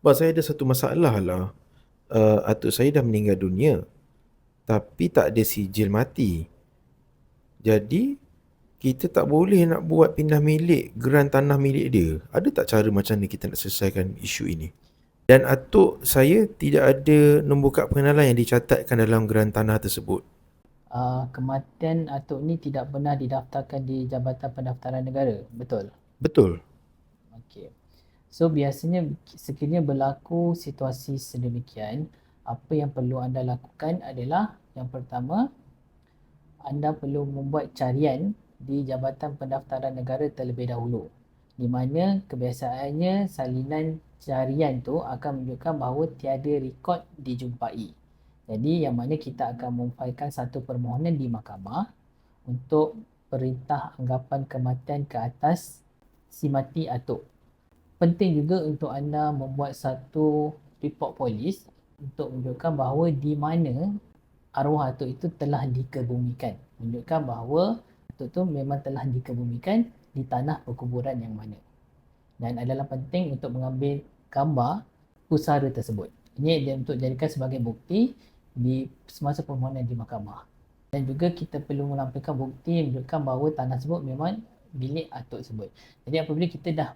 Bas saya ada satu masalah lah. Uh, atuk saya dah meninggal dunia. Tapi tak ada sijil mati. Jadi kita tak boleh nak buat pindah milik geran tanah milik dia. Ada tak cara macam ni kita nak selesaikan isu ini? Dan atuk saya tidak ada nombor kad pengenalan yang dicatatkan dalam geran tanah tersebut. Uh, kematian atuk ni tidak pernah didaftarkan di Jabatan Pendaftaran Negara, betul? Betul. Okey. So biasanya sekiranya berlaku situasi sedemikian, apa yang perlu anda lakukan adalah yang pertama anda perlu membuat carian di Jabatan Pendaftaran Negara terlebih dahulu. Di mana kebiasaannya salinan carian tu akan menunjukkan bahawa tiada rekod dijumpai. Jadi yang mana kita akan memfailkan satu permohonan di mahkamah untuk perintah anggapan kematian ke atas si mati atuk. Penting juga untuk anda membuat satu report polis untuk menunjukkan bahawa di mana arwah atuk itu telah dikebumikan. Menunjukkan bahawa atuk tu memang telah dikebumikan di tanah perkuburan yang mana. Dan adalah penting untuk mengambil gambar pusara tersebut. Ini dia untuk jadikan sebagai bukti di semasa permohonan di mahkamah. Dan juga kita perlu melampirkan bukti menunjukkan bahawa tanah tersebut memang milik atuk tersebut. Jadi apabila kita dah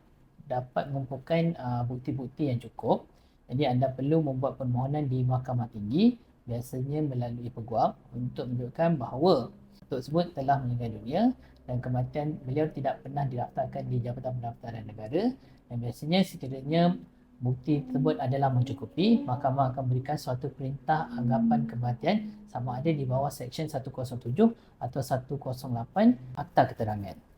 dapat mengumpulkan uh, bukti-bukti yang cukup, jadi anda perlu membuat permohonan di mahkamah tinggi biasanya melalui peguam untuk menunjukkan bahawa tersebut telah meninggal dunia dan kematian beliau tidak pernah didaftarkan di Jabatan Pendaftaran Negara. Dan biasanya sekiranya bukti tersebut adalah mencukupi. Mahkamah akan berikan suatu perintah anggapan kematian sama ada di bawah seksyen 107 atau 108 Akta Keterangan.